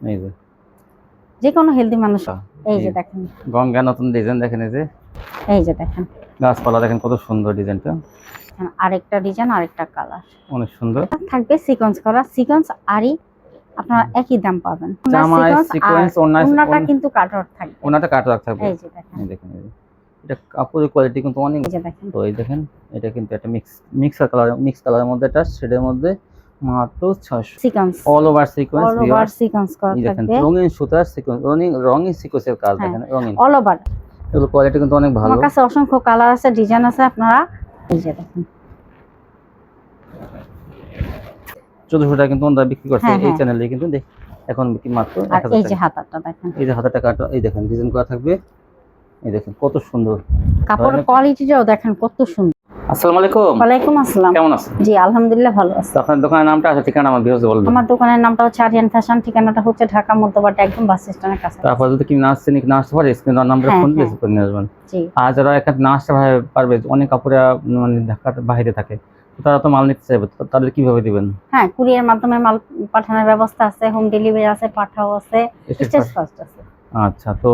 এই যে। যে কোনো হেলদি মানুষ এই যে দেখেন। গঙ্গা নতুন ডিজাইন দেখেন এই যে। এই যে দেখেন। গাছপালা দেখেন কত সুন্দর ডিজাইনটা আরেকটা ডিজাইন আরেকটা কালার অনেক সুন্দর। থাকবে সিকোয়েন্স করা। সিকোয়েন্স আরই আপনারা একই দাম পাবেন। জামায় সিকোয়েন্স ওনাটা কিন্তু কাটওয়ার্ক থাকবে। ওনাটা কাটা রাখতে হবে এই যে দেখেন। এই দেখেন এটা কাপড়ের কোয়ালিটি কিন্তু অনেক এই যে দেখেন। তো এই দেখেন এটা কিন্তু একটা মিক্স মিক্সার কালার মিক্স কালারের মধ্যে এটা শেডের মধ্যে মাত্র ছয়শো। Sequence all over sequence all over sequence করা থাকবে। রঙিন সুতার সিকোয়েন্স রঙিন রঙিন সিকোয়েন্সের কাজ হ্যাঁ। দেখেন রঙিন। অল ওভার এগুলো কোয়ালিটি কিন্তু অনেক ভালো। আমার কাছে অসংখ্য কালার আছে ডিজাইন আছে আপনারা এই যে দেখেন। চোদ্দশো টাকা কিন্তু ওনারা বিক্রি করছে হ্যাঁ, এই। চ্যানেলে কিন্তু দেখ এখন বিক্রি মাত্র এই যে হাতাটা দেখেন। এই যে হাজার টাকা এই দেখেন ডিজাইন করা থাকবে। এই দেখেন কত সুন্দর। কাপড়ের কোয়ালিটিটাও দেখেন কত সুন্দর। আসসালামু আলাইকুম। ওয়ালাইকুম আসসালাম। কেমন আছেন? জি আলহামদুলিল্লাহ ভালো আছি। আপনার দোকানের নামটা আছে ঠিকানা আমার বলবেন। আমার দোকানের নামটা হচ্ছে আরিয়ান ফ্যাশন ঠিকানাটা হচ্ছে ঢাকা একদম বাস স্ট্যান্ডের কাছে। তারপর যদি কি না না আসতে পারে? স্ক্রিন নাম্বারে ফোন দিয়ে। করে নিয়ে আসবেন। জি। আর যারা না আসতে পারে- পারবে অনেক কাপড়ে মানে ঢাকার বাইরে থাকে তারা তো মাল নিতে চাইবে তাদের কীভাবে দিবেন? হ্যাঁ কুরিয়ার মাধ্যমে মাল পাঠানোর ব্যবস্থা আছে হোম ডেলিভারি আছে পাঠাও আছে স্টেজ? ফার্স্ট আছে। আচ্ছা তো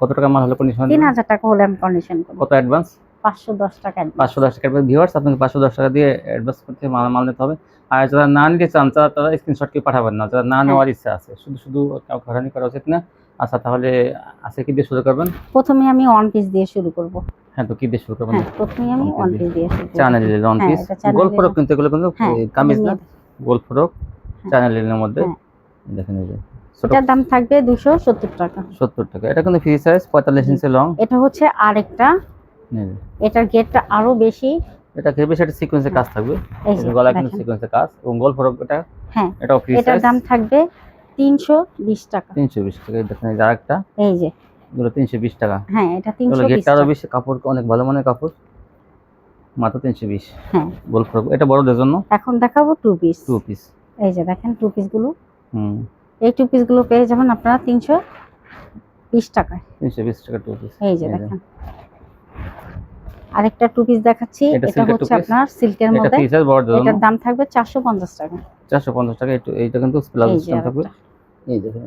কত টাকা মাল হলে কন্ডিশন তিন হাজার টাকা হলে আমি কন্ডিশন করব। কত অ্যাডভান্স পাঁচশো দশ টাকা। পাঁচশো দশ টাকা ভিউয়ার্স আপনাকে পাঁচশো দশ টাকা দিয়ে অ্যাডভান্স করতে মাল মাল নিতে হবে। আর যারা না নিতে চান তারা তারা স্ক্রিনশট কি পাঠাবেন না। যারা না হ্যাঁ। নেওয়ার ইচ্ছা আছে শুধু শুধু হয়রানি করা উচিত না। আচ্ছা তাহলে আছে কি দিয়ে শুরু করবেন? প্রথমে আমি ওয়ান পিস দিয়ে শুরু করব। হ্যাঁ তো কি দিয়ে শুরু করবেন? হ্যাঁ প্রথমে আমি ওয়ান পিস দিয়ে শুরু করব। চায়না লিলেন ওয়ান পিস গোল। ফ্রক কিন্তু এগুলো কিন্তু হ্যাঁ কামিজ না। গোল ফ্রক হ্যাঁ। চায়না মধ্যে। দেখেন এই এটার দাম থাকবে দুশো সত্তর টাকা। সত্তর টাকা। এটা কিন্তু ফ্রি সাইজ পঁয়তাল্লিশ ইঞ্চি লং এটা হচ্ছে আরেকটা এটার গেটটা আরও বেশি। এটা বেশি একটা সিকোয়েন্সের কাজ থাকবে। এই যে গলা কিন্তু দেখেন। সিকোয়েন্সের কাজ। এবং গোল ফ্রক এটা হ্যাঁ এটাও ফ্রি এটার দাম থাকবে তিনশো বিশ টাকা। তিনশো বিশ টাকা। দেখেন এই আরেকটা। এই যে। এগুলো তিনশো বিশ টাকা। হ্যাঁ এটা তিনশো এগুলো বিশ গেটটা আরও বেশি কাপড় অনেক ভালো মানের কাপড়। মাত্র তিনশো বিশ। হ্যাঁ। গোল ফ্রক এটা বড়দের জন্য? এখন দেখাবো টু পিস টু পিস এই যে দেখেন টু পিসগুলো। হুম। এই টু পিসগুলো পেয়ে যাবেন আপনারা তিনশো বিশ টাকায়। তিনশো বিশ টাকা টু পিস এই যে। দেখেন। আরেকটা টু পিস দেখাচ্ছি এটা এটা হচ্ছে আপনার সিল্কের মধ্যে। এটার দাম থাকবে চারশো পঞ্চাশ টাকা। চারশো পঞ্চাশ টাকা একটু এইটা কিন্তু প্লাজো সিস্টেম থাকবে। এই দেখেন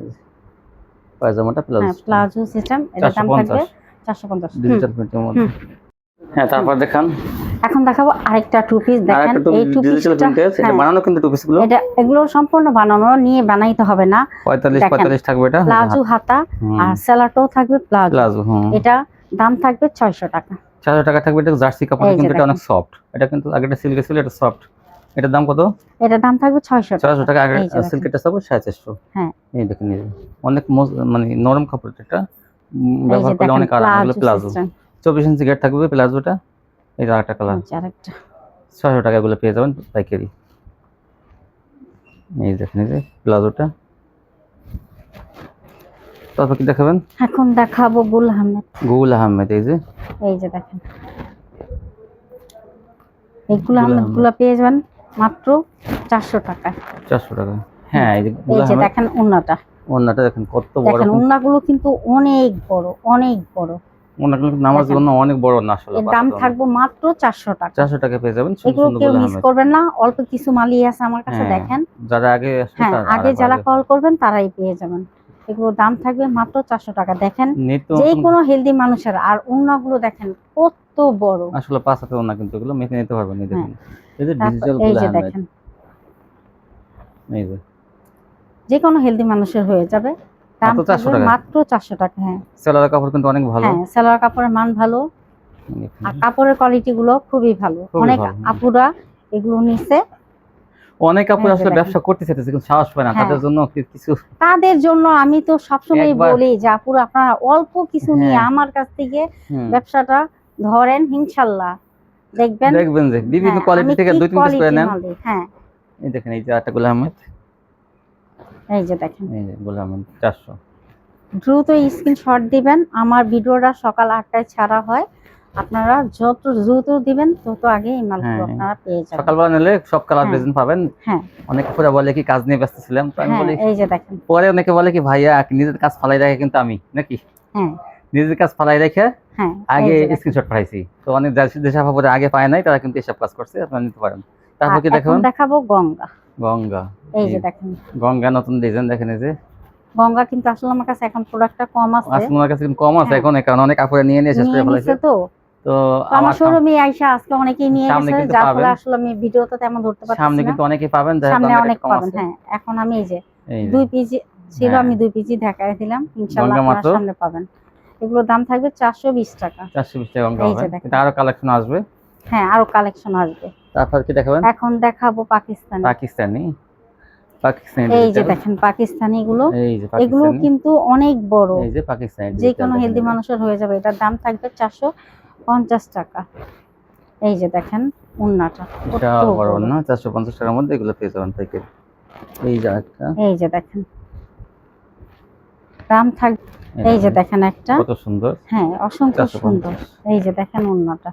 পায়জামাটা প্লাজো হ্যাঁ প্লাজো সিস্টেম এটার দাম থাকবে চারশো পঞ্চাশ। ডিজিটাল প্রিন্টের মধ্যে। হ্যাঁ তারপর দেখান। এখন দেখাবো আরেকটা টু পিস দেখেন এই টু পিসটা এটা বানানো কিন্তু টু পিসগুলো এটা এগুলো সম্পূর্ণ বানানো নিয়ে বানাইতে হবে না। পঁয়তাল্লিশ দেখেন। পঁয়তাল্লিশ থাকবে এটা। প্লাজো হাতা আর সেলারটাও থাকবে প্লাজো। এটা দাম থাকবে ছয়শো টাকা। চারশো টাকা থাকবে এটা জার্সি কাপড় কিন্তু এটা অনেক সফট এটা কিন্তু আগেটা সিল্কের ছিল এটা সফট এটার দাম কত? এটার দাম থাকবে ছয়শো টাকা। চারশো টাকা আগে সিল্কেরটা সব সাড়ে চারশো। হ্যাঁ। এই দেখেন এই অনেক মানে নরম কাপড় এটা। ব্যবহার করলে অনেক আরাম এগুলো প্লাজো সিস্টেম চব্বিশ ইঞ্চি গেট থাকবে প্লাজোটা। এই আরেকটা কালার আরেকটা। ছয়শো টাকা এগুলো পেয়ে যাবেন পাইকারি। এই দেখেন এই যে তারপর কি দেখাবেন? এখন দেখাবো গুল আহমেদ। গুল আহমেদ এই যে। এই যে দেখেন। এই গুল আহমেদ। গুলা পেয়ে যাবেন মাত্র চারশো টাকায় চারশো টাকা। হ্যাঁ এই যে এই যে দেখেন উন্নাটা ওনাটা দেখেন কত বড় দেখেন উন্নাগুলো কিন্তু অনেক বড় অনেক বড়। ওনাটা নামার। জন্য অনেক বড় না আসলে দাম থাকবে মাত্র চারশো টাকা। চারশো টাকা পেয়ে যাবেন এগুলো কেউ মিস করবেন না অল্প কিছু মালই আছে আমার কাছে হ্যাঁ, দেখেন। যারা আগে হ্যাঁ আগে যারা কল করবেন তারাই পেয়ে যাবেন। এগুলোর দাম থাকবে মাত্র চারশো টাকা। দেখেন যে কোনো হেলদি মানুষের আর উন্নাগুলো দেখেন কত বড়। আসলে পাঁচ হাতে না কিন্তু এগুলো মেপে নিতে পারবেন এই দেখেন। এই যে হ্যাঁ। ডিজিটাল এই যে দেখেন। এই যে। যে কোনো হেলদি মানুষের হয়ে যাবে। দাম মাত্র 400 থাকবে টাকায়? মাত্র চারশো টাকা হ্যাঁ। সেলার কাপড় কিন্তু অনেক ভালো। হ্যাঁ সেলোয়ার কাপড়ের মান ভালো। আর কাপড়ের কোয়ালিটি গুলো খুবই ভালো। অনেক আপুরা এগুলো নিছে। অনেক কাপড় এই যে আসলে ব্যবসা করতে চাইতেছে কিন্তু সাহস পায় না। হ্যাঁ। তাদের জন্য কিছু? তাদের জন্য আমি তো সবসময় বলি যে আপুরা আপনারা অল্প কিছু নিয়ে হ্যাঁ। আমার কাছ থেকে ব্যবসাটা ধরেন দেখবেন? দেখবেন যে বিভিন্ন হ্যাঁ, কোয়ালিটি থেকে দুই তিন পিস করে নেন। হ্যাঁ। এই দেখেন এই যে আটা গুল আহমেদ। এই যে দেখেন। এই যে গুল আহমেদ চারশো। দ্রুত স্ক্রিনশট দিবেন। আমার ভিডিওটা সকাল আটটায় ছাড়া হয়। আপনারা যত দ্রুত দিবেন তত আগে এই মালগুলো হ্যাঁ। আপনারা পেয়ে যাবেন। সকালবেলা নিলে সব কালার হ্যাঁ। ডিজাইন পাবেন। হ্যাঁ। অনেক পুরা বলে কি কাজ নিয়ে ব্যস্ত ছিলাম তো আমি হ্যাঁ বলি এই যে দেখেন। পরে অনেকে বলে কি ভাইয়া নিজের কাজ ফালাই রাখে কিন্তু আমি নাকি? হ্যাঁ। নিজের কাজ ফালাই রেখে হ্যাঁ আগে। স্ক্রিনশট পাঠাইছি। তো অনেক যেসব খবরে আগে পায় নাই তারা কিন্তু এসব কাজ করছে আপনারা নিতে পারেন। তারপর কি দেখুন? দেখাবো গঙ্গা। গঙ্গা এই যে দেখেন। গঙ্গা নতুন ডিজাইন দেখেন এই যে। গঙ্গা কিন্তু আসলে আমার কাছে এখন প্রোডাক্টটা কম আছে। আসমানের কাছে কিন্তু কম আছে হ্যাঁ। এখন কারণ অনেক কাপড়ে নিয়ে নিয়ে শেষ করে ফেলেছে তো। তো আমার আমার শোরুমে আইসা আজকে অনেকেই নিয়ে গেছে যার ফলে আসলে আমি ভিডিওতে তেমন ধরতে পারছি সামনে কিন্তু অনেকেই পাবেন সামনে অনেক পাবেন হ্যাঁ। এখন আমি এই যে দুই পিজি ছিল হ্যাঁ। আমি দুই পিজি ঢাকায় দিলাম। ইনশাল্লাহ গঙ্গা সামনে পাবেন। এগুলোর দাম থাকবে চারশো বিশ টাকা। চারশো বিশ টাকা গঙ্গা এই যে হবে দেখেন। আরও কালেকশন আসবে। হ্যাঁ আরও কালেকশন আসবে। তারপর কি দেখাবেন? এখন দেখাবো পাকিস্তানি। পাকিস্তানি। পাকিস্তানি এই যে দেখেন পাকিস্তানি গুলো। এগুলো কিন্তু অনেক বড়। এই যে পাকিস্তানি যে কোনো হেলদি মানুষের হয়ে যাবে। এটার দাম থাকবে চারশো পঞ্চাশ টাকা। এই যে দেখেন উন্নাটা। এটা বড় না চারশো পঞ্চাশ টাকার মধ্যে এগুলো পেয়ে যাবেন প্যাকেট এই যে একটা এই যে দেখেন। দাম থাক এই যে দেখেন একটা। কত সুন্দর। হ্যাঁ অসংখ্য সুন্দর। এই যে দেখেন উন্নাটা।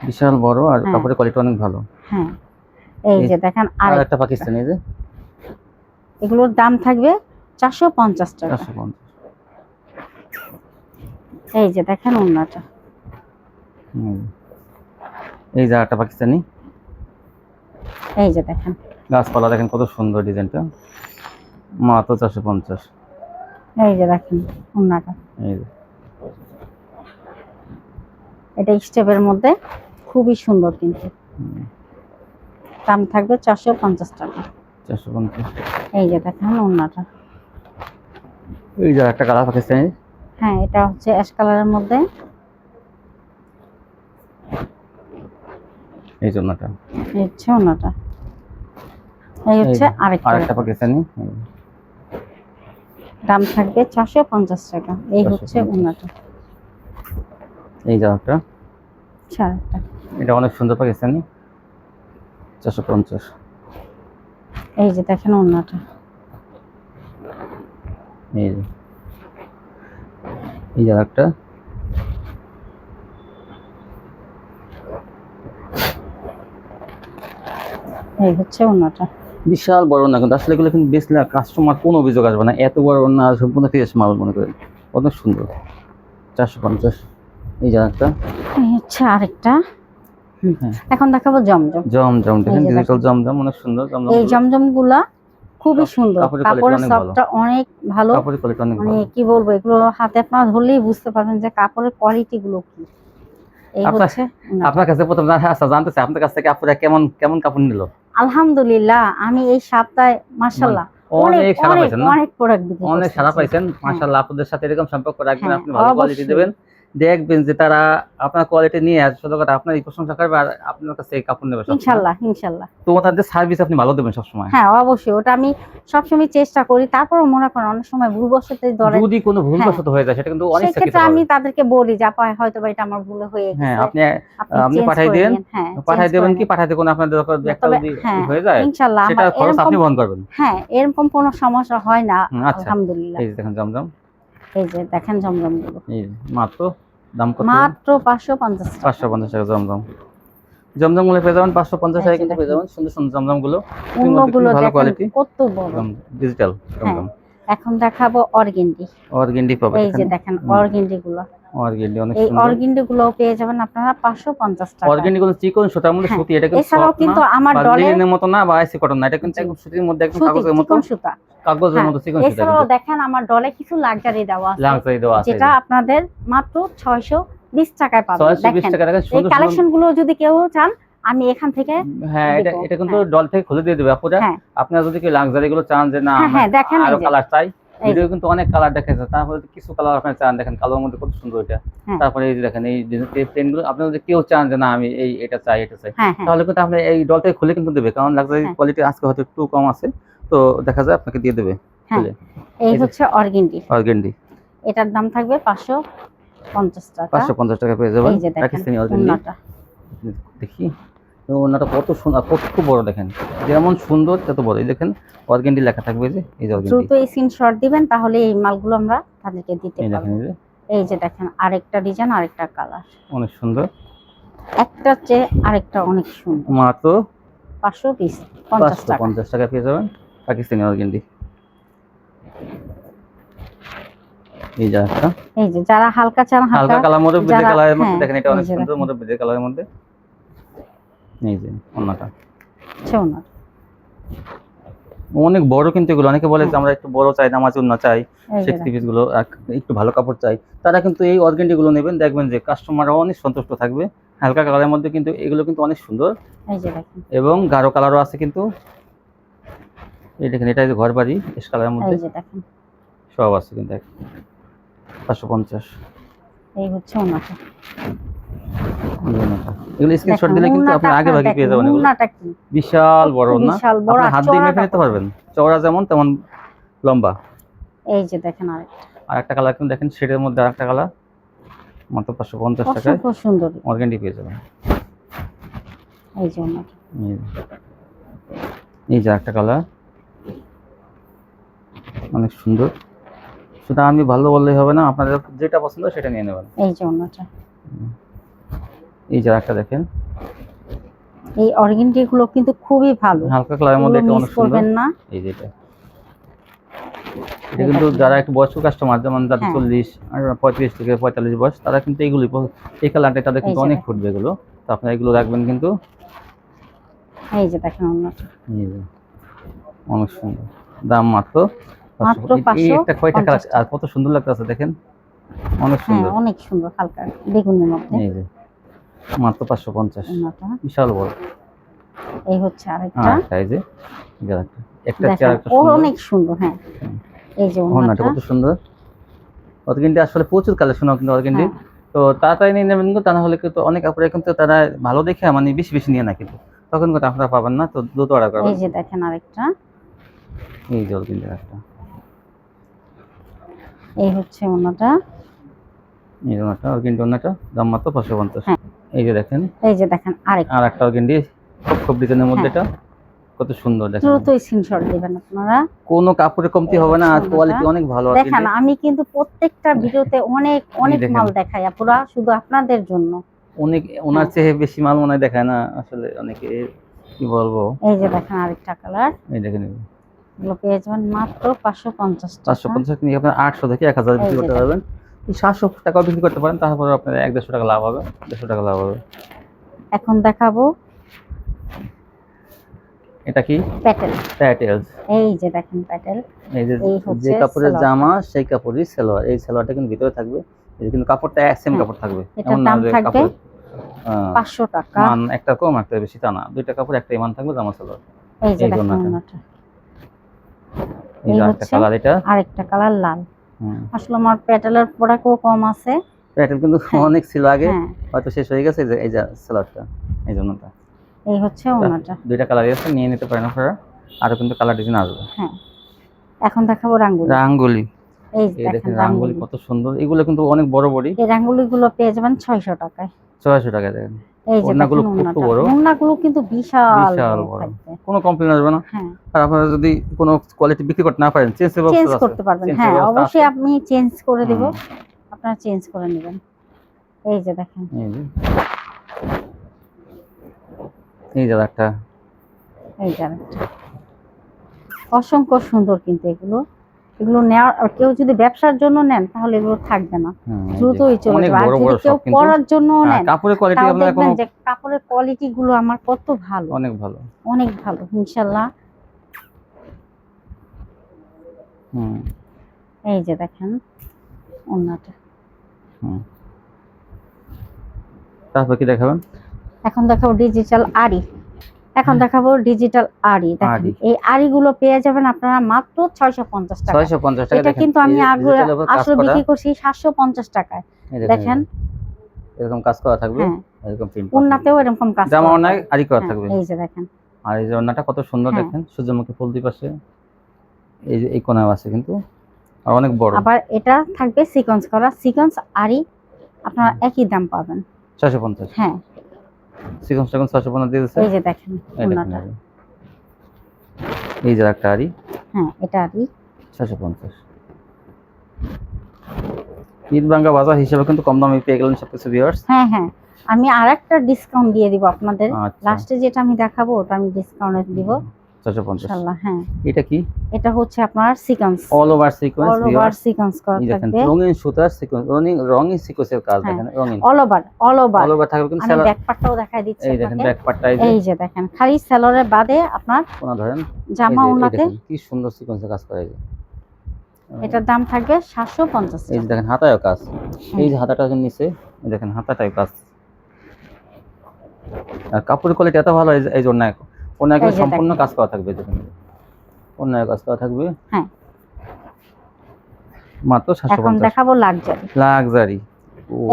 বিশাল বড় আর হ্যাঁ। কাপড়ের কোয়ালিটি অনেক ভালো। হ্যাঁ। এই যে দেখেন আর একটা পাকিস্তানি এই যে। এগুলোর দাম থাকবে চারশো পঞ্চাশ টাকা। এই যে দেখেন হুম। এই যে একটা পাকিস্তানি? এই যে দেখেন। গাছপালা দেখেন কত সুন্দর ডিজাইনটা। মাত্র চারশো পঞ্চাশ। এই যে দেখেন উন্নাটা এই যে। এটা স্টেপের মধ্যে খুবই সুন্দর কিন্তু। দাম থাকবে চারশো পঞ্চাশ টাকা। চারশো পঞ্চাশ। এই যে দেখেন উন্নাটা এই যে একটা কালার পাকিস্তানি। হ্যাঁ এটা হচ্ছে অ্যাশ কালারের মধ্যে। এই জন্যটা এই উন্নাটা এই হচ্ছে আরেকটা। আর একটা পাকিস্তানি দাম থাকবে চারশো পঞ্চাশ টাকা। এই হচ্ছে উন্নাটা এই যে একটা সারটা এটা অনেক সুন্দর পাকিস্তানি চারশো পঞ্চাশ। এই যে দেখেন উন্নাটা এই যে। এই যে একটা এই হচ্ছে উন্নাটা বিশাল বড় না কিন্তু। আসলে এগুলো কিন্তু বেচলে কাস্টমার কোনো অভিযোগ আসবে না। এত বড় না সম্পূর্ণ ফ্রেশ মাল মনে করেন কত সুন্দর। চারশো পঞ্চাশ। এই যে একটা এই হচ্ছে আরেকটা। হ্যাঁ। এখন দেখাবো জমজম। জম জম দেখেন ডিজিটাল জম জম অনেক সুন্দর। জম এই জমজমগুলা খুবই সুন্দর। কাপড়ের কাপড়ের অনেক ভালো। মানে কি বলব এগুলো হাতে আপনার ধরলেই বুঝতে পারবেন যে কাপড়ের কোয়ালিটি গুলো কি। আপনার- হচ্ছে উন্নাটা। আপনার কাছে প্রথম জানতে চাই আপনার কাছ থেকে আপনারা কেমন কেমন কাপড় নিল? আলহামদুলিল্লাহ আমি এই সপ্তাহে মাশাল্লাহ অনেক অনেক সারা অনেক পাইছেন অনেক প্রোডাক্ট বিক্রি অনেক করছি। সারা পাইছেন। মাশাআল্লাহ আপনাদের সাথে এরকম সম্পর্ক রাখবেন হ্যাঁ, আপনি ভালো কোয়ালিটি দেবেন। দেখবেন যে তারা আপনার কোয়ালিটি নিয়ে আসলে কথা আপনার এই প্রশংসা করবে আর আপনার কাছে এই কাপড় নেবে সবসময়। ইনশাল্লাহ ইনশাল্লাহ। তো তাদের সার্ভিস আপনি ভালো দেবেন সবসময়। হ্যাঁ অবশ্যই ওটা আমি সবসময় চেষ্টা করি। তারপরও মনে করেন অনেক সময় ভুলবশত ধরে যদি কোনো ভুলবশত হয়ে। যায় সেটা কিন্তু অনেক হ্যাঁ। সেক্ষেত্রে আমি তাদেরকে বলি যে আপা হয়তো বা এটা আমার ভুলে হয়ে হ্যাঁ গেছে আপনি আপনি আপনি পাঠাই দিন। হ্যাঁ পাঠাই দেবেন কি? নিন। পাঠাইতে কোনো আপনাদের দরকার একটা যদি হ্যাঁ, হয়ে যায় ইনশাল্লাহ সেটা খরচ আপনি এরকম বহন করবেন। হ্যাঁ এরকম কোনো সমস্যা হয় না আচ্ছা। আলহামদুলিল্লাহ। এই দেখেন জমজম। এই যে দেখেন জমজমগুলো মাত্র দাম কত? মাত্র পাঁচশো পঞ্চাশ টাকা। জমজম জমজম। গুলো পেয়ে যাবেন পাঁচশো পঞ্চাশ এই টাকা কিন্তু পেয়ে যাবেন সুন্দর সুন্দর জমজমগুলো গুলো ভালো কোয়ালিটি কত বড়। ডিজিটাল হ্যাঁ, জমজম। এখন দেখাবো অর্গেন্ডি। অর্গেন্ডি পাবেন এই যে দেখেন। অর্গেন্ডি গুলো অর্গেন্ডি অনেক সুন্দর। অর্গেন্ডি গুলো পেয়ে যাবেন আপনারা পাঁচশো পঞ্চাশ টাকা। অর্গেন্ডি গুলো চিকন সুতার মধ্যে হ্যাঁ, সুতি এটা কিন্তু এছাড়াও কিন্তু আমার ডলে লিনেনের মতো না বা আইসি কটন না এটা কিন্তু একদম সুতির মধ্যে একদম কাগজের মতো সুতা। কাগজের হ্যাঁ, মতো চিকন সুতা এছাড়াও দেখেন আমার ডলে কিছু লাক্সারি দেওয়া আছে লাক্সারি দেওয়া আছে যেটা আপনাদের মাত্র ছয়শো বিশ টাকায় পাবেন। টাকা এই কালেকশনগুলো যদি কেউ চান আমি এখান থেকে হ্যাঁ এটা এটা কিন্তু হ্যাঁ। ডল থেকে খুলে দিয়ে দেবে আপুরা। হ্যাঁ। আপনারা যদি কি লাক্সারি গুলো চান যে না হ্যাঁ, হ্যাঁ, দেখেন আরও কালার চাই ভিডিও কিন্তু অনেক কালার দেখাচ্ছে তারপরে কিছু কালার আপনারা চান দেখেন কালোর মধ্যে কত সুন্দর এটা। হ্যাঁ। তারপরে এই যে দেখেন এই প্লেনগুলো আপনারা যদি কেউ চান যে না আমি এই এটা চাই এটা চাই হ্যাঁ হ্যাঁ। তাহলে কিন্তু আপনি এই ডল থেকে খুলে কিন্তু দেবে। কারণ লাক্সারি হ্যাঁ। কোয়ালিটি আজকে হয়তো একটু কম আছে তো দেখা যায় আপনাকে দিয়ে দেবে হ্যাঁ। এই হচ্ছে অর্গেন্ডি। অর্গেন্ডি। এটার দাম থাকবে পাঁচশো পঞ্চাশ টাকা। পাঁচশো পঞ্চাশ টাকা পেয়ে যাবেন। পাকিস্তানি অর্গেন্ডি। দেখি। তো ওনাটা কত সুন্দর কত বড় দেখেন। যেমন সুন্দর তত বড়। এই দেখেন অর্গেন্ডি লেখা থাকবে যে এই যে অর্গেন্ডি দ্রুত স্ক্রিনশট দিবেন তাহলে এই মালগুলো আমরা তাদেরকে দিতে এই দেখেন পারব। এই যে। দেখেন আরেকটা ডিজাইন আরেকটা কালার অনেক সুন্দর। একটা চেয়ে আরেকটা অনেক সুন্দর। মাত্র পাঁচশো পিস পঞ্চাশ টাকা। পঞ্চাশ টাকা পেয়ে যাবেন পাকিস্তানি অর্গেন্ডি এই যে একটা এই যে যারা হালকা চান হালকা কালার মধ্যে যারা- কালারের মধ্যে হ্যাঁ, দেখেন এটা অনেক এই সুন্দর মধ্যে বিজয় কালারের মধ্যে। এই যে ওনার। অনেক বড় কিন্তু এগুলো। অনেকে বলে যে হ্যাঁ। আমরা একটু বড় চাই নামাজ না চাই এই যে সিক্সটি পিসগুলো এক- একটু ভালো কাপড় চাই। তারা কিন্তু এই অর্গেন্ডি গুলো নেবেন দেখবেন যে কাস্টমাররা অনেক সন্তুষ্ট থাকবে। হালকা কালারের মধ্যে কিন্তু এগুলো কিন্তু অনেক সুন্দর। এবং গাঢ় কালারও আছে কিন্তু। এই দেখেন এটা যে ঘর বাড়ি এস কালারের মধ্যে। সব আছে কিন্তু পাঁচশো পঞ্চাশ। এই হচ্ছে ওনাটা। এগুলো স্ক্রিনশট দিলে কিন্তু আপনি আগে ভাগে পেয়ে যাবেন এগুলো। বিশাল বড় না আপনি হাত দিয়ে মেপে নিতে পারবেন। চওড়া যেমন তেমন লম্বা। এই যে দেখেন আর আর একটা কালার কিন্তু দেখেন শেডের মধ্যে আর একটা কালার মাত্র পাঁচশো পঞ্চাশ টাকায় অসংখ্য সুন্দর। অর্গ্যান্ডি পেয়ে যাবেন। এই যে এই যে। একটা কালার অনেক সুন্দর। শুধু আমি ভালো বললেই হবে না আপনাদের যেটা পছন্দ সেটা নিয়ে নেবেন। এই যে ওনাটা এই যে একটা দেখেন। এই অর্গেন্ডি গুলো কিন্তু খুবই ভালো। হালকা কালারের মধ্যে এটা মিস অনেক সুন্দর। না। এই যে এটা। এটা কিন্তু যারা একটু বয়স্ক কাস্টমার যেমন যাদের হ্যাঁ। চল্লিশ আর পঁয়ত্রিশ থেকে পঁয়তাল্লিশ বয়স তারা কিন্তু এইগুলি এই কালারটা তাদের কিন্তু অনেক ফুটবে এগুলো। তো আপনারা এগুলো রাখবেন কিন্তু। এই যে দেখেন ওনাটা এই যে, অনেক সুন্দর। দাম মাত্র একটা কয়টা কালার আর কত সুন্দর লাগতেছে দেখেন? অনেক হ্যাঁ সুন্দর। অনেক সুন্দর হালকা বেগুনের মধ্যে। এই যে। মাত্র পাঁচশো পঞ্চাশ। বিশাল বড়। এই হচ্ছে আরেকটা। আর একটা এই যে এই যে আরেকটা। একটা দেখেন চেয়ার একটা ও সুন্দর। অনেক সুন্দর হ্যাঁ। এই যে ওনাটা। কত সুন্দর। ওর আসলে প্রচুর কালেকশন কিন্তু হ্যাঁ। তো তাড়াতাড়ি নিয়ে নেবেন কিন্তু তা না হলে কিন্তু অনেক আপুরা কিন্তু তারা ভালো দেখে মানে বেশি বেশি নিয়ে না কিন্তু। তখন কিন্তু আপনারা পাবেন না তো দ্রুত অর্ডার এই করবেন যে দেখেন আরেকটা। এই একটা এই হচ্ছে ওনাটা এই অন্যটা দাম মাত্র পাঁচশো পঞ্চাশ। হ্যাঁ। এই যে দেখেন। এই যে দেখেন আরেকটা আর একটা অর্গেন্ডি খুব খুব ডিজাইনের মধ্যে এটা। কত সুন্দর দেখেন। দ্রুত স্ক্রিনশট দিবেন আপনারা। কোনো কাপড়ে কমতি হবে না আর কোয়ালিটি অনেক ভালো আছে দেখেন আমি কিন্তু প্রত্যেকটা ভিডিওতে অনেক অনেক মাল দেখাই পুরা শুধু আপনাদের জন্য। অনেক ওনার হ্যাঁ। চেয়ে বেশি মাল মনে হয় দেখায় না। আসলে অনেকে কি বলব? এই যে দেখেন আরেকটা কালার এই দেখেন। এগুলো পেয়ে যাবেন মাত্র পাঁচশো পঞ্চাশ পাঁচশো পঞ্চাশ নিয়ে আপনার আটশো থেকে এক হাজার বিক্রি করতে পারবেন। সাতশো টাকাও বিক্রি করতে পারেন তারপরে আপনার এক দেড়শো টাকা লাভ হবে দেড়শো টাকা লাভ হবে। এখন দেখাবো এটা কি? প্যাটেল। প্যাটেলস এই যে দেখেন প্যাটেল এই যে যে কাপড়ের জামা সেই কাপড়ই সালোয়ার। এই সালোয়ারটা কিন্তু ভিতরে থাকবে এই কিন্তু কাপড়টা সেম হ্যাঁ, কাপড় থাকবে। এটার দাম যে কাপড়, আহ, পাঁচশো টাকা। মান একটা কম একটা বেশি তা না। দুইটা কাপড় একটা মান থাকবে জামা সালোয়ার। এই যে এই দেখেন কালার এটা। আরেকটা কালার লাল। আসলে আমার প্যাটেলের প্রোডাক্টও কম আছে। প্যাটেল কিন্তু হ্যাঁ। অনেক ছিল আগে হ্যাঁ। হয়তো শেষ হয়ে গেছে এই যে সালোয়ারটা এই জন্যটা এই হচ্ছে ওনাটা। দুইটা কালার আছে নিয়ে নিতে পারেন আপনারা। আরও কিন্তু কালার ডিজাইন আসবে। হ্যাঁ। এখন দেখাবো রাঙ্গুলি। রাঙ্গুলি। এই দেখেন রাঙ্গুলি কত সুন্দর। এগুলো কিন্তু অনেক বড় বড়ি এই রাঙ্গুলি গুলো পেয়ে যাবেন ছয়শো টাকায়। ছয়শো টাকা দেখেন। এই যে ওড়নাগুলো কত বড়? ওড়নাগুলো কিন্তু বিশাল বিশাল বড় বড়। কোনো কমপ্লেন আসবে না। হ্যাঁ। আর আপনারা যদি কোনো কোয়ালিটি বিক্রি করতে না পারেন চেঞ্জ চেঞ্জ করতে পারবেন। হ্যাঁ অবশ্যই চেঞ্জ করে দেব। আপনারা চেঞ্জ করে নেবেন। এই যে দেখেন। এই যে। এই যে একটা এই যে অসংখ্য সুন্দর কিন্তু এগুলো। এগুলো নেওয়ার আর কেউ যদি ব্যবসার জন্য নেন তাহলে এগুলো থাকবে না। দ্রুতই চলে যাবে। আর যদি কেউ পরার জন্য হ্যাঁ, নেন কাপড়ের কোয়ালিটি আপনারা কোনো যে কাপড়ের কোয়ালিটি গুলো আমার কত ভালো। অনেক ভালো। অনেক ভালো ইনশাল্লাহ। হুম। এই যে দেখেন ওন্নাটা। হুম। তারপর কি দেখাবেন? এখন দেখাবো ডিজিটাল আড়ি। এখন দেখাবো ডিজিটাল আড়ি দেখেন। আড়ি। এই আড়িগুলো পেয়ে যাবেন আপনারা মাত্র ছয়শো পঞ্চাশ টাকা। ছয়শো পঞ্চাশ টাকা এটা কিন্তু আমি আসলে বিক্রি করছি সাতশো পঞ্চাশ টাকায়। দেখেন এরকম কাজ করা থাকবে হ্যাঁ। এরকম উন্নাতেও এরকম কাজ জামা অনেক আরি করা হ্যাঁ, থাকবে। এই যে দেখেন। আর এই যে ওড়নাটা কত সুন্দর হ্যাঁ। দেখেন সূর্যমুখী ফুল দুই পাশে। এই যে এই কোনায় আছে কিন্তু আর অনেক বড়। আবার এটা থাকবে সিকোয়েন্স করা। সিকোয়েন্স আড়ি আপনারা একই দাম পাবেন। ছয়শো পঞ্চাশ। হ্যাঁ। সেকম ছয়শো পঞ্চাশ দিয়ে দিচ্ছে এই যে দেখেন এই এই যে। একটা আরি হ্যাঁ এটা আড়ি। ছয়শো পঞ্চাশ। ঈদ বাঙ্গা বাজার হিসেবে কিন্তু কম দামে পেয়ে গেলেন সবকিছু ভিউয়ার্স হ্যাঁ হ্যাঁ। আমি আরেকটা ডিসকাউন্ট দিয়ে দিব আপনাদের। আচ্ছা। লাস্টে যেটা আমি দেখাবো ওটা আমি ডিসকাউন্ট দিব। হ্যাঁ। এটা কি? এটা হচ্ছে আপনার sequence all over sequence all over sequence করা এই থাকবে। রঙিন সুতার সিকোয়েন্স রঙিন রঙিন সিকোয়েন্সের কাজ হ্যাঁ। দেখেন রঙিন। All over all over all over থাকবে কিন্তু সেলার ব্যাক পার্টটাও দেখাই দিচ্ছি এই দেখেন ব্যাক পার্টটা এই যে দেখেন খালি সেলরের বাদে আপনার কোনা ধরেন জামা এই যে, এই ওনাতে কি সুন্দর সিকোয়েন্সের কাজ করে এই এটার দাম থাকবে এই যে দেখেন হাতায়ও কাজ। এই যে হাতাটা নিচে দেখেন হাতাটাই কাজ। আর কাপড়ের কোয়ালিটি এত ভালো এই জন্য এই সম্পূর্ণ কাজ করা থাকবে দেখেন। অন্য কাজ করা থাকবে। হ্যাঁ। মাত্র সাতশো এখন দেখাবো লাক্সারি লাক্সারি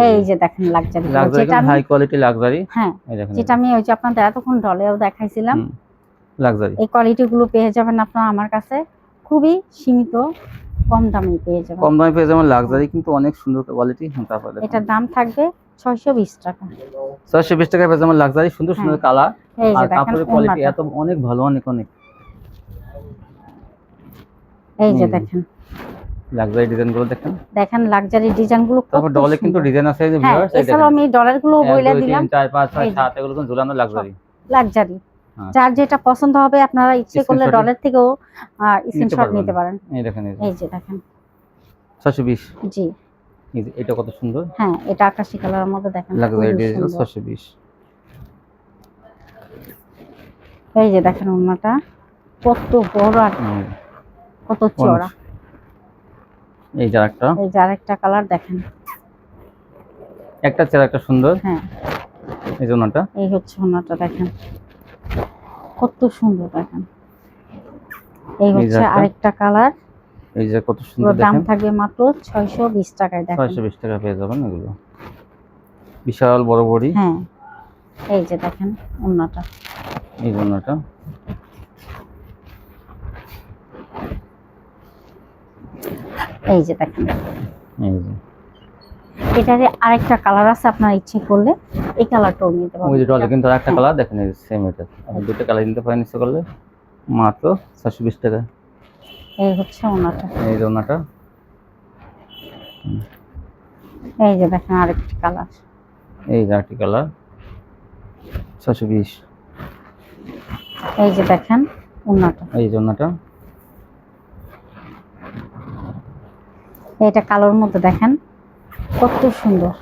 এই যে দেখেন লাক্সারি যেটা হাই কোয়ালিটি লাক্সারি হ্যাঁ। এই দেখেন। যেটা আমি ওই যে আপনাদের এতক্ষণ ডলেও দেখাইছিলাম। লাক্সারি এই কোয়ালিটি গুলো পেয়ে যাবেন আপনারা আমার কাছে। খুবই সীমিত কম দামে পেয়ে যাবেন। কম দামে পেয়ে যাবেন লাক্সারি কিন্তু অনেক সুন্দর কোয়ালিটি হ্যাঁ তারপরে এটার দাম থাকবে ছয়শো বিশ টাকা। ছয়শো বিশ টাকায় পেয়ে লাক্সারি সুন্দর সুন্দর হ্যাঁ। কালার আর কাপড়ের কোয়ালিটি এত অনেক ভালো অনেক অনেক। এই যে দেখেন। লাক্সারি ডিজাইনগুলো দেখেন। দেখেন লাক্সারি ডিজাইনগুলো তারপর ডলে কিন্তু ডিজাইন আছে যে হ্যাঁ এই দেখেন। আমি ডলারগুলো বইলে দিলাম তিন, চার পাঁচ ছয় এই যে। সাত এগুলো কিন্তু ঝুলানো লাক্সারি লাক্সারি হ্যাঁ। যার যেটা পছন্দ হবে আপনারা ইচ্ছে করলে ডলার থেকেও স্ক্রিনশট নিতে পারেন। এই দেখেন এই যে। দেখেন। ছশো বিশ। জি। এই যে এটা কত সুন্দর? হ্যাঁ এটা আকাশি কালারের মধ্যে দেখেন লাক্সারি ডিজাইন। ছশো বিশ। এই যে দেখেন ওনাটা কত বড় আর কত চড়া এই যে একটা এই যে আরেকটা কালার দেখেন। একটা চেয়ার একটা সুন্দর। হ্যাঁ। এই জন্যটা এই হচ্ছে ওনাটা দেখেন। কত সুন্দর দেখেন। এই যে হচ্ছে। আরেকটা কালার। এই যে কত সুন্দর দাম থাকবে মাত্র ছয়শো বিশ টাকায় দেখেন। ছয়শো বিশ টাকা পেয়ে যাবেন এগুলো। বিশাল বড় বড়ি। হ্যাঁ এই যে দেখেন ওনাটা এই জন্যটা এই যে দেখেন। এই যে। এটারে আরেকটা কালার আছে আপনার ইচ্ছে করলে এই কালারটাও নিতে পারেন ওই যে ডলে কিন্তু একটা হ্যাঁ। কালার দেখেন এই সেম এটা। আপনি দুটো কালার নিতে পারেন ইচ্ছে করলে। মাত্র ছয়শো বিশ টাকা এই হচ্ছে ওনাটা। এই জন্যটা এই যে দেখেন আরেকটা কালার। এই যে আরেকটি কালার। ছশো বিশ। এই যে দেখেন ওনাটা। এই জন্যটা এইটা কালোর মধ্যে দেখেন কত সুন্দর।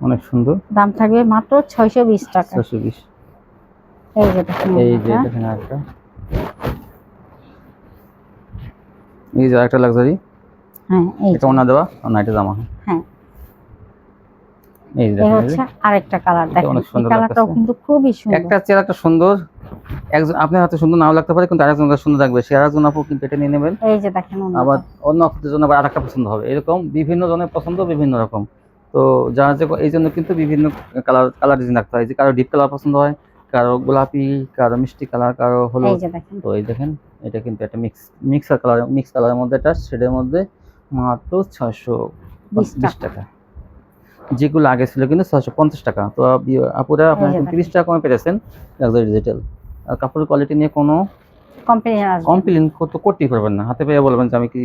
অনেক সুন্দর। দাম থাকবে মাত্র ছয়শো বিশ টাকা। ছশো বিশ। এই যে দেখেন এই যে দেখেন আরেকটা। এই যে আরেকটা লাক্সারি হ্যাঁ এটা ওনা দেওয়া আর না এটা জামা। হ্যাঁ। এই হচ্ছে আরেকটা কালার দেখেন এই সুন্দর কালারটাও কিন্তু খুবই সুন্দর। একটা চেয়ার একটা সুন্দর একজন আপনার হাতে সুন্দর নাও লাগতে পারে কিন্তু আরেকজন সুন্দর লাগবে। সে আরেকজন আপু কিন্তু এটা নিয়ে নেবেন। এই যে দেখেন আবার অন্য আপুদের জন্য আবার আরেকটা পছন্দ হবে। এরকম বিভিন্ন জনের পছন্দ বিভিন্ন রকম। তো যারা যে এই জন্য কিন্তু বিভিন্ন কালার কালার ডিজাইন রাখতে হয়। যে কারও ডিপ কালার পছন্দ হয় কারও গোলাপি কারও মিষ্টি কালার কারও হলুদ তো এই দেখেন এটা কিন্তু একটা মিক্স মিক্সার কালার মিক্স কালারের মধ্যে এটা শেডের মধ্যে মাত্র ছয়শো বিশ টাকা। যেগুলো আগে ছিল কিন্তু ছয়শো পঞ্চাশ টাকা। তো আপ- আপুরা আপনারা। তিরিশ টাকা কমে পেয়েছেন লাক্সারি ডিজিটাল আর কাপড়ের কোয়ালিটি নিয়ে কোনো কমপ্লেন তো করতেই পারবেন না। হাতে পেয়ে বলবেন যে আমি কি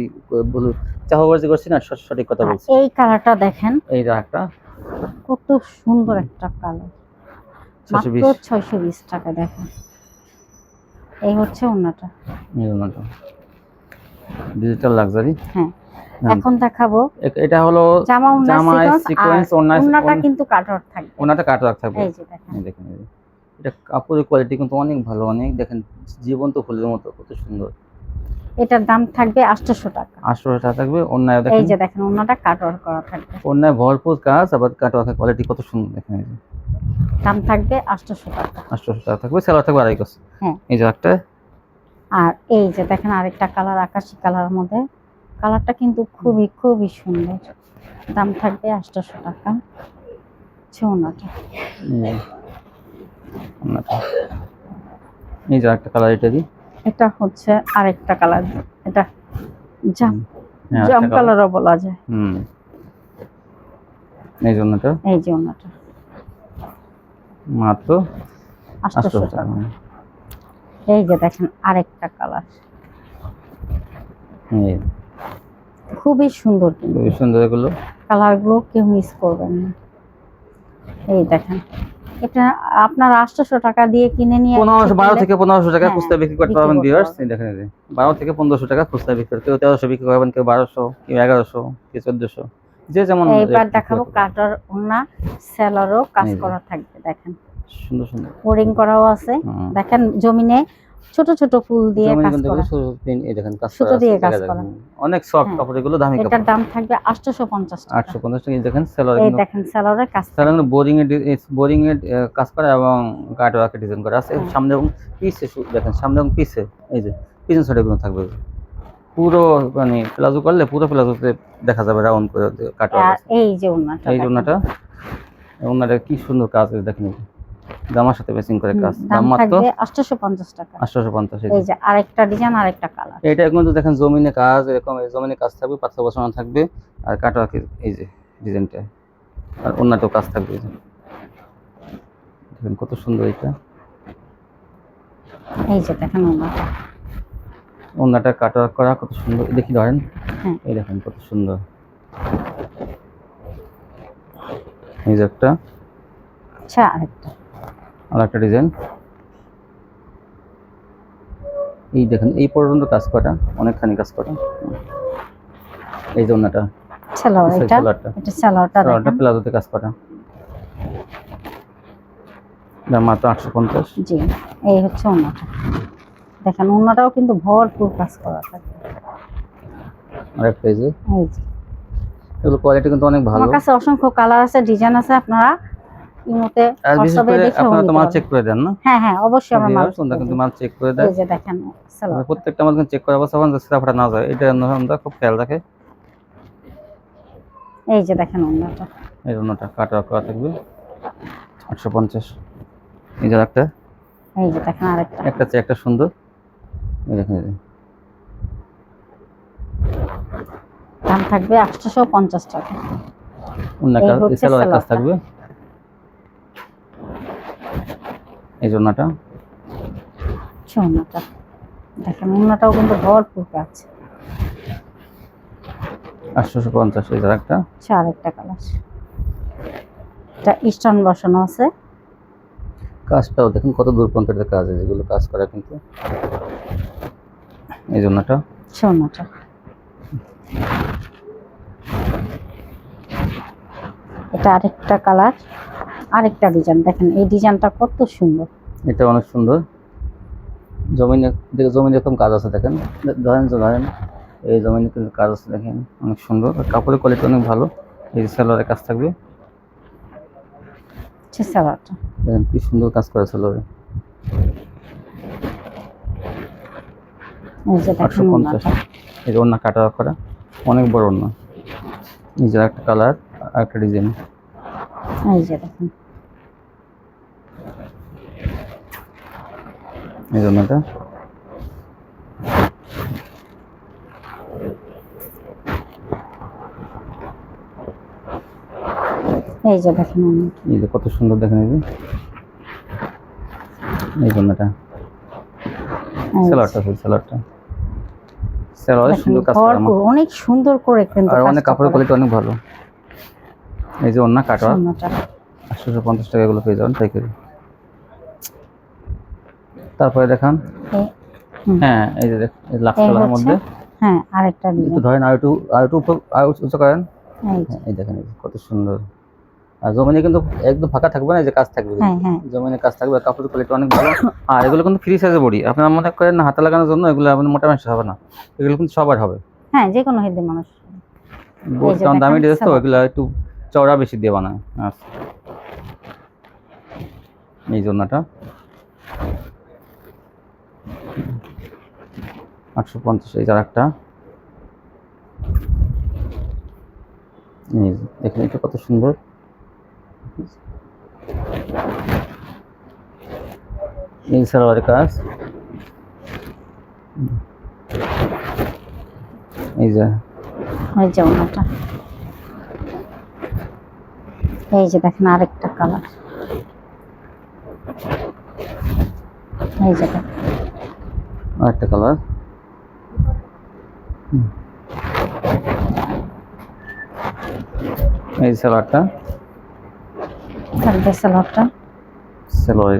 বলু চাহবাজি করছি না সঠিক কথা বলছি। এই কালারটা দেখেন। এই একটা কত সুন্দর একটা কালার মাত্র বিশ। ছয়শো বিশ টাকা দেখেন এই হচ্ছে ওনাটা ডিজিটাল লাক্সারি হ্যাঁ। এখন দেখাবো এটা হলো জামা সিকোয়েন্স কিন্তু থাকবে। ওনাটা কাটা থাকবে। এই যে দেখেন। দেখেন এটা কাপড়ের কোয়ালিটি কিন্তু অনেক ভালো অনেক দেখেন জীবন্ত ফুলের মতো কত সুন্দর। এটার দাম থাকবে আটশোশো টাকা। আটশো টাকা থাকবে অন্যায় এই যে দেখেন ওনাটা কাটর করা থাকবে। অন্যায় ভরপুর কাজ আবার কাটা কোয়ালিটি কত সুন্দর দেখেন এই যে। দাম থাকবে আটশোশো টাকা। আটশো টাকা থাকবে সেলার থাকবে আড়াই গজ। হ্যাঁ। এই যে একটা আর এই যে দেখেন আরেকটা কালার আকাশি কালার মধ্যে। কালারটা কিন্তু খুবই খুবই সুন্দর। দাম থাকবে আটশোশো টাকা। এই যে এই যে একটা কালার এটা দিই এটা হচ্ছে আরেকটা কালার। এটা জাম হ্যাঁ, জাম কালারও বলা যায়। হুম এই জন্যটা? এই ওনাটা মাত্র টাকা। এই যে দেখেন আরেকটা কালার। এই খুবই সুন্দর কিন্তু। খুবই সুন্দর এগুলো। কালারগুলো কেউ মিস করবেন না। এই দেখেন এটা আপনার আটশোশো টাকা দিয়ে কিনে নিয়ে পনেরোশো বারো খেলে- থেকে 1500 টাকা হ্যাঁ, খুচরা বিক্রি করতে পারবেন ভিউয়ার্স। দেখেন এই থেকে 1500 টাকা খুচরা বিক্রি করতে কেউ তেরোশো বিক্রি করবেন কেউ 1200 কেউ 1100 কেউ চোদ্দশো। যে যেমন এইবার rate বিক্রি দেখাবো কাটার ওনা সেলারও কাজ করা থাকবে দেখেন। সুন্দর সুন্দর। কোডিং করাও আছে। দেখেন জমিনে ছোট ছোট ফুল দিয়ে কাজ করা। এই দেখেন কাজ করা দিয়ে কাজ করা। অনেক সফট হ্যাঁ। কাপড় এগুলো দামি এটার দাম থাকবে আটশোশো পঞ্চাশ টাকা। আটশো পঞ্চাশ টাকা এই দেখেন সেলার এই দেখেন সেলারের কাজ কিন্তু বোরিং এর বোরিং এর কাজ করা এবং কাট ওয়ার্কের ডিজাইন করা আছে। হ্যাঁ। সামনে এবং পিছে দেখেন সামনে এবং পিছে এই যে পিছন সাইডে থাকবে। পুরো মানে প্লাজো করলে পুরো প্লাজোতে দেখা যাবে রাউন্ড করে কাট এই যে ওনাটা এই ওনাটা কি সুন্দর কাজ দেখেন। জামার সাথে ম্যাচিং করে কাজ। দাম মাত্র থাকবে আটশোশো পঞ্চাশ টাকা। আটশোশো পঞ্চাশ এই যে। আরেকটা ডিজাইন আরেকটা কালার এটা কিন্তু দেখেন জমিনে কাজ এরকম এই জমিনে কাজ থাকবে পাথর বসানো থাকবে আর কাট এই যে ডিজাইনটা আর অন্যটাও কাজ থাকবে দেখেন কত সুন্দর এটা। এই যে দেখেন ওনাটা অন্যটা কাট করা কত সুন্দর। দেখি ধরেন। হ্যাঁ। এই দেখেন কত সুন্দর। এই যে একটা। আচ্ছা আরেকটা। আর একটা ডিজাইন। এই দেখেন এই পর্যন্ত কাজ করা অনেকখানি কাজ করা। এই যে অন্যটা সেলার এটা? এটা প্লাজোতে কাজ করা। দাম মাত্র আটশো পঞ্চাশ। জি এই হচ্ছে ওনাটা দেখেন ওনাটাও কিন্তু ভরপুর কাজ করা থাকে। আর একটা এই যে। এই যে এগুলো কোয়ালিটি কিন্তু অনেক ভালো। আমার কাছে অসংখ্য কালার আছে ডিজাইন আছে আপনারা ইমোতে আপনারা তো মাল চেক করে দেন না? হ্যাঁ হ্যাঁ অবশ্যই আমরা মাল ওনারা কিন্তু মাল চেক করে এই যে দেখেন প্রত্যেকটা মাল চেক করার অবস্থা যে সিরাপটা না যায়। এটা আমরা খুব খেয়াল রাখে। এই যে দেখেন ওনাটা এই জন্যটা কাটা করা থাকবে। আটশো পঞ্চাশ। এই যে একটা এই যে দেখেন আরেকটা। একটা চেয়ে একটা সুন্দর। এই দেখেন দাম থাকবে আটশোশো পঞ্চাশ টাকা। অন্য হচ্ছে সেলোয়ার কাজ থাকবে। এই জন্যটা। ওনাটা দেখেন ওনাটাও কিন্তু ভরপুর কাজ। আটশোশো পঞ্চাশ যে একটা হচ্ছে আরেকটা কালার এটা স্টোন বসানো আছে। কাজটাও দেখুন কত দূর পর্যন্ত কাজ আছে যেগুলো কাজ করা কিন্তু। এই জন্যটা। হচ্ছে ওনাটা এটা আরেকটা কালার আরেকটা ডিজাইন দেখেন এই ডিজাইনটা কত সুন্দর। এটা অনেক সুন্দর। জমিনে দেখে জমিনে এরকম কাজ আছে দেখেন। ধরেন ধরেন এই জমিনে কিন্তু কাজ আছে দেখেন। অনেক সুন্দর। আর কাপড়ের কোয়ালিটি অনেক ভালো। এই সেলোয়ারের কাজ থাকবে। সালোয়ারটা। দেখেন কি সুন্দর কাজ করে সেলোয়ারে। আটশো পঞ্চাশ। এই যে অন্য কাটা করা। অনেক বড় অন্য এই যে একটা কালার আর একটা ডিজাইন এই যে দেখেন। এই জন্যটা এই যে দেখেন এই যে কত সুন্দর দেখেন এই যে। এই জন্যটা দেখেন, সুন্দর কাজ অনেক সুন্দর করে কিন্তু আর অনেক কাপড়ের কোয়ালিটি অনেক ভালো। এই যে অন্য কাটা। ওনাটা। আটশোশো পঞ্চাশ টাকা এগুলো পেয়ে যাবেন পাইকারি। তারপরে দেখান। হ্যাঁ এই যে লাক্স কালারের মধ্যে। হ্যাঁ আরেকটা একটু ধরেন আর একটু আর একটু আর উঁচু করেন। এই হ্যাঁ, দেখেন কত সুন্দর। আর জমিনে কিন্তু একদম ফাঁকা থাকবে না এই যে কাজ থাকবে হ্যাঁ হ্যাঁ। জমিনে কাজ থাকবে কাপড় কোয়ালিটি অনেক ভালো। আর এগুলো কিন্তু ফ্রি সাইজে বডি। আপনারা মনে করেন না হাতে লাগানোর জন্য এগুলো আপনার মোটা মাংস হবে না। এগুলো কিন্তু সবার হবে। হ্যাঁ যে কোনো হেলদি মানুষ। কারণ দামি ড্রেস তো এগুলো একটু চওড়া বেশি দিয়ে বানায়। আচ্ছা। এই জন্যটা। আটশো পঞ্চাশ, এই একটা। এই দেখেন এটা কত সুন্দর। এই সালোয়ারের কাজ। এই যে। ওই যে এই যে দেখেন আরেকটা কালার। এই যে দেখেন। আরেকটা কালার এই থাকবে সালোয়ারটা সেলোয়ার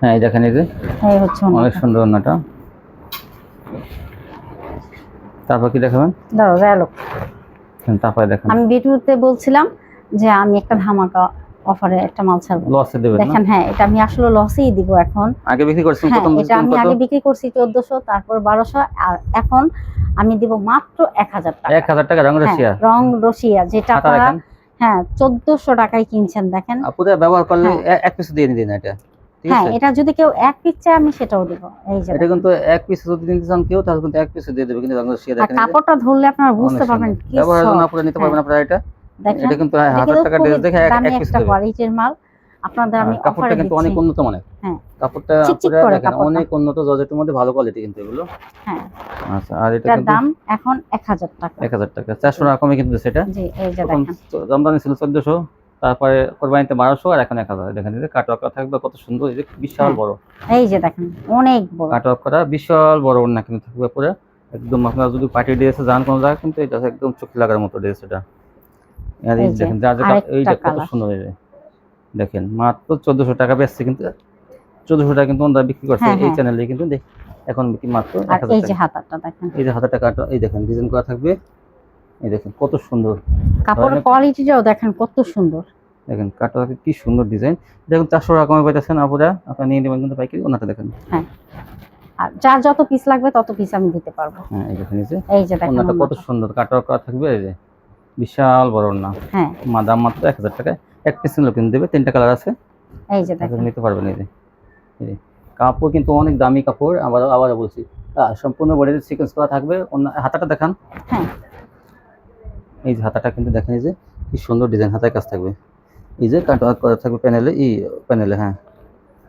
হ্যাঁ এই দেখেন এই যে। এই হচ্ছে অনেক সুন্দর ওনাটা তারপর কি দেখাবেন? দাঁড়াও গেল তারপরে দেখেন। আমি ভিডিওতে বলছিলাম যে আমি একটা ধামাকা অফারে একটা মাল ছাড়বো। লসে দেবেন দেখেন হ্যাঁ এটা আমি আসলে লসেই দিব এখন। আগে বিক্রি করছেন হ্যাঁ প্রথম এটা আমি আগে বিক্রি করছি চোদ্দশো তারপর বারোশো আর এখন আমি দিব মাত্র এক হাজার টাকা। এক হাজার টাকা রঙ হ্যাঁ, রাশিয়া রং রসিয়া যেটা আপনারা হ্যাঁ চোদ্দশো টাকায় কিনছেন দেখেন। আপুরা ব্যবহার করলে হ্যাঁ। এক পিস দিয়ে দিন এটা। হ্যাঁ এটা যদি কেউ এক পিস চায় আমি সেটাও দিব। এই যে এটা কিন্তু এক পিস যদি নিতে চান কেউ তাহলে কিন্তু এক পিস দিয়ে দেবে কিন্তু রঙ রাশিয়া আর দেখেন যে, কাপড়টা ধরলে আপনারা বুঝতে পারবেন। কি ব্যবহারের জন্য আপনারা নিতে পারবেন। আপনারা এটা। দেখেন এটা কিন্তু এটা হাজার কিন্তু টাকা ড্রেস দেখে এক- পিস একটা কোয়ালিটির মাল। আপনাদের আমি কাপড়টা কিন্তু অনেক উন্নত মানের। হ্যাঁ। কাপড়টা চিকচিক দেখেন অনেক উন্নত জর্জেটের মধ্যে ভালো কোয়ালিটি কিন্তু এগুলো। হ্যাঁ। আচ্ছা আর এটা কিন্তু দাম এখন এক হাজার টাকা। এক হাজার টাকা। চারশো টাকা কমে কিন্তু সেটা। জি এই যে দেখেন। রমজানে ছিল চোদ্দশো তারপরে কোরবানিতে বারোশো আর এখন এক হাজার। দেখেন যে কাটওয়ার্ক থাকবে কত সুন্দর এই যে বিশাল হ্যাঁ। বড়। এই যে দেখেন অনেক বড়। বিশাল বড় ওড়না কিন্তু থাকবে পুরো। একদম আপনারা যদি পার্টি ড্রেসে যান কোনো জায়গায় কিন্তু এটা একদম চোখে লাগার মতো ড্রেস এটা। দেখেন যা যা এইটা কত সুন্দর। দেখেন মাত্র চোদ্দশো টাকা বেচছে কিন্তু চোদ্দশো টাকা কিন্তু ওনারা বিক্রি করছে হ্যাঁ, এই হ্যাঁ। চ্যানেলে কিন্তু এখন বিক্রি মাত্র এই যে হাতাটা দেখেন। এই যে দেখেন ডিজাইন করা থাকবে। এই দেখেন কত সুন্দর। কাপড়ের কোয়ালিটিটাও দেখেন কত সুন্দর। দেখেন কি সুন্দর ডিজাইন দেখুন চারশো টাকা কমে পাইতেছেন আপুরা আপনারা নিয়ে নেবেন কিন্তু পাইকারি ওনাটা দেখেন। আর যার যত পিস লাগবে তত পিস আমি দিতে পারব। হ্যাঁ এই দেখেন এই যে এই যে দেখেন কত সুন্দর কাটওয়ার্ক করা থাকবে এই যে। বিশাল বড় ওনা হ্যাঁ। মাদাম মাত্র এক হাজার টাকায় এক পিস নিলেও কিন্তু দেবে তিনটা কালার আছে। এই যে দেখেন। নিতে পারবেন এই যে। এই কাপড় কিন্তু অনেক দামি কাপড় আবার আবার বলছি। সম্পূর্ণ বডিতে সিকোয়েন্স করা থাকবে। অন্য হাতাটা দেখান। হ্যাঁ। এই যে হাতাটা কিন্তু দেখেন এই যে কি সুন্দর ডিজাইন হাতায় কাজ থাকবে। এই যে কাটওয়ার্ক করা থাকবে প্যানেলে এই প্যানেলে হ্যাঁ।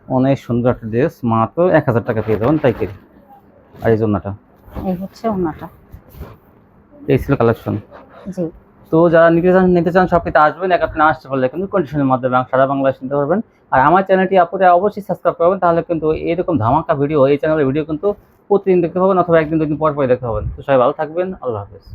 অনেক সুন্দর একটা ড্রেস মাত্র এক হাজার টাকা পেয়ে যাবেন তাই পাইকারি। আর এই জন্যটা এই হচ্ছে ওনাটা এই ছিল কালেকশন জি। তো যারা নিতে চান নিতে চান সব কিন্তু আসবেন, এক আপনি আসতে পারলে কিন্তু কন্ডিশনের মাধ্যমে সারা বাংলাদেশ শুনতে পারবেন। আর আমার চ্যানেলটি আপনারা অবশ্যই সাবস্ক্রাইব করবেন, তাহলে কিন্তু এরকম ধামাকা ভিডিও এই চ্যানেলের ভিডিও কিন্তু প্রতিদিন দেখতে পাবেন অথবা একদিন, দুদিন পর পরে দেখতে পাবেন। তো সবাই ভালো থাকবেন, আল্লাহ হাফেজ।